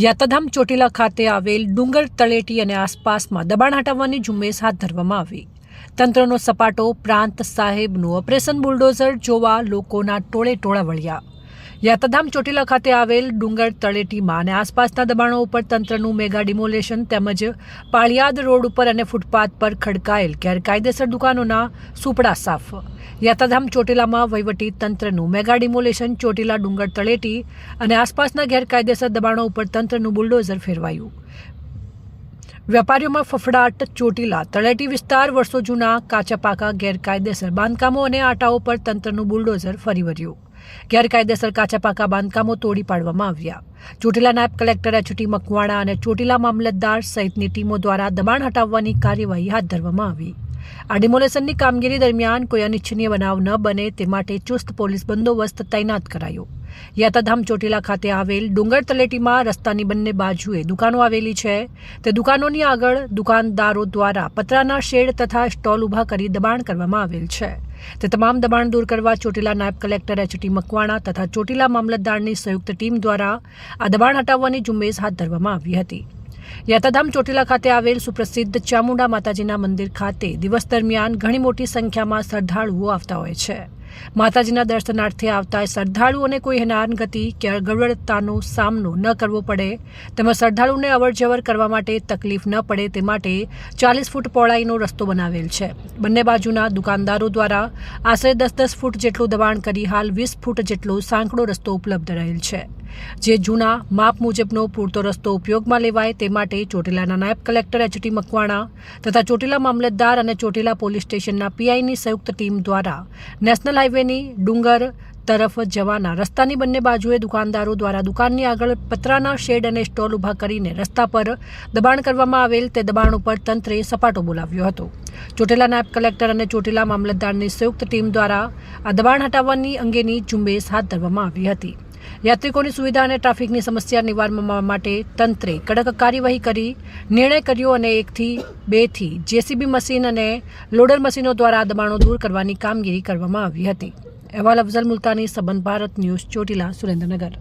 યાત્રાધામ ચોટીલા ખાતે આવેલ ડુંગર તળેટી અને આસપાસમાં દબાણ હટાવવાની ઝુંબેશ હાથ ધરવામાં આવી. તંત્રનો સપાટો પ્રાંત સાહેબનું ઓપરેશન બુલડોઝર જોવા લોકોના ટોળે ટોળા વળ્યા. યાત્રાધામ ચોટીલા ખાતે આવેલ ડુંગર તળેટીમાં અને આસપાસના દબાણો ઉપર તંત્રનું મેગા ડિમોલેશન તેમજ પાળિયાદ રોડ ઉપર અને ફૂટપાથ પર ખડકાયેલ ગેરકાયદેસર દુકાનોના સુપડા સાફ. યાત્રાધામ ચોટીલામાં વહીવટી તંત્રનું મેગા ડિમોલેશન ચોટીલા ડુંગર તળેટી અને આસપાસના ગેરકાયદેસર દબાણો ઉપર તંત્રનું બુલડોઝર ફેરવાયું. વેપારીઓમાં ફફડાટ ચોટીલા તળેટી વિસ્તાર વર્ષો જૂના કાચા પાકા ગેરકાયદેસર બાંધકામો અને આટાઓ પર તંત્રનું બુલડોઝર ફરી વળ્યું. ગેરકાયદેસર કાચા પાકા બાંધકામો તોડી પાડવામાં આવ્યા. ચોટીલા નાયબ કલેક્ટર એચટી મકવાણા અને ચોટીલા મામલતદાર સહિતની ટીમો દ્વારા દબાણ હટાવવાની કાર્યવાહી હાથ ધરવામાં આવી. આ ડિમોલેશનની કામગીરી દરમિયાન કોઈ અનિચ્છનીય બનાવ ન બને તે માટે ચુસ્ત પોલીસ બંદોબસ્ત તૈનાત કરાયો. યાતાધામ ચોટીલા ખાતે આવેલ ડુંગર તલેટીમાં રસ્તાની બંને બાજુએ દુકાનો આવેલી છે. તે દુકાનોની આગળ દુકાનદારો દ્વારા પતરાના શેડ તથા સ્ટોલ ઊભા કરી દબાણ કરવામાં આવેલ છે. તે તમામ દબાણ દૂર કરવા ચોટીલા નાયબ કલેક્ટર એચટી મકવાણા તથા ચોટીલા મામલતદારની સંયુક્ત ટીમ દ્વારા આ દબાણ હટાવવાની ઝુંબેશ હાથ ધરવામાં આવી હતી. યાત્રાધામ ચોટીલા ખાતે આવેલ સુપ્રસિદ્ધ ચામુંડા માતાજીના મંદિર ખાતે દિવસ દરમિયાન ઘણી મોટી સંખ્યામાં શ્રદ્ધાળુઓ આવતા હોય છે. માતાજીના દર્શનાર્થે આવતા શ્રદ્ધાળુઓને કોઈ હેનાનગતિ કે અગવડતાનો સામનો ન કરવો પડે. તેમજ શ્રદ્ધાળુને અવરજવર કરવા માટે તકલીફ ન પડે તે માટે ચાલીસ ફૂટ પહોળાઈનો રસ્તો બનાવેલ છે. બંને બાજુના દુકાનદારો દ્વારા આશરે દસ દસ ફૂટ જેટલું દબાણ કરી હાલ વીસ ફૂટ જેટલો સાંકડો રસ્તો ઉપલબ્ધ રહેલ છે. જે જૂના માપ મુજબનો પૂરતો રસ્તો ઉપયોગમાં લેવાય તે માટે ચોટીલાના નાયબ કલેક્ટર એચટી મકવાણા તથા ચોટીલા મામલતદાર અને ચોટીલા પોલીસ સ્ટેશનના પીઆઈની સંયુક્ત ટીમ દ્વારા નેશનલ હાઈવેની ડુંગર તરફ જવાના રસ્તાની બંને બાજુએ દુકાનદારો દ્વારા દુકાનની આગળ પતરાના શેડ અને સ્ટોલ ઊભા કરીને રસ્તા પર દબાણ કરવામાં આવેલ તે દબાણ ઉપર તંત્રે સપાટો બોલાવ્યો હતો. ચોટીલા નાયબ કલેક્ટર અને ચોટીલા મામલતદારની સંયુક્ત ટીમ દ્વારા આ દબાણ હટાવવાની અંગેની ઝુંબેશ હાથ ધરવામાં આવી હતી. યાત્રિકોની સુવિધા અને ટ્રાફિકની સમસ્યા નિવારવા માટે તંત્રે કડક કાર્યવાહી કરી, નિર્ણય કર્યો અને એકથી બેથી જેસીબી મશીન અને લોડર મશીનો દ્વારા દબાણો દૂર કરવાની કામગીરી કરવામાં આવી હતી. અહેવાલ અફઝલ મુલતાની સંબંધ ભારત ન્યૂઝ ચોટીલા સુરેન્દ્રનગર.